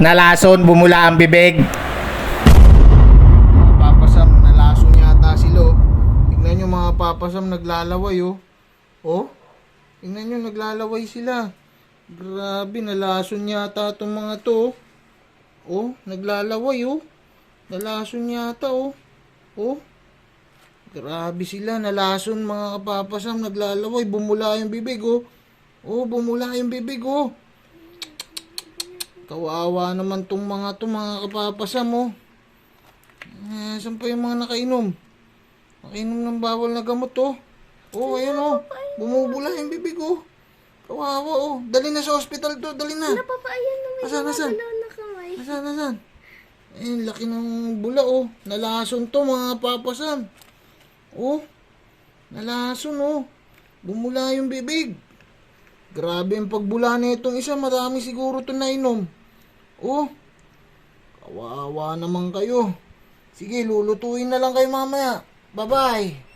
Nalason, bumula ang bibig. Papasam, nalason yata sila. oh. Tingnan nyo mga papasam, naglalaway oh. Oh, tingnan nyo, naglalaway sila. Grabe, nalason yata itong mga to. oh. Oh, naglalaway oh. Nalason yata oh. Oh. Grabe sila, nalason mga kapapasam, naglalaway, bumula yung bibig oh. Oh, bumula yung bibig oh. Kawawa naman tong mga to mga kapapasam oh. Eh, saan pa yung mga nakainom? Nakainom ng bawal na gamot oh. Oh, ayun oh. Bumubula yung bibig oh. Kawawa oh. Dali na sa hospital to, dali na. Napapaayan na may Asan, asan? na kamay. Nasaan, nasaan? Eh, laki ng bula oh. Nalason to mga papasan. Oh. Nalason oh. Bumula yung bibig. Grabe yung pagbula na itong isa. Marami siguro to nainom. Oh. Kawawa naman kayo. Sige, lulutuin na lang kayo mamaya. Bye-bye.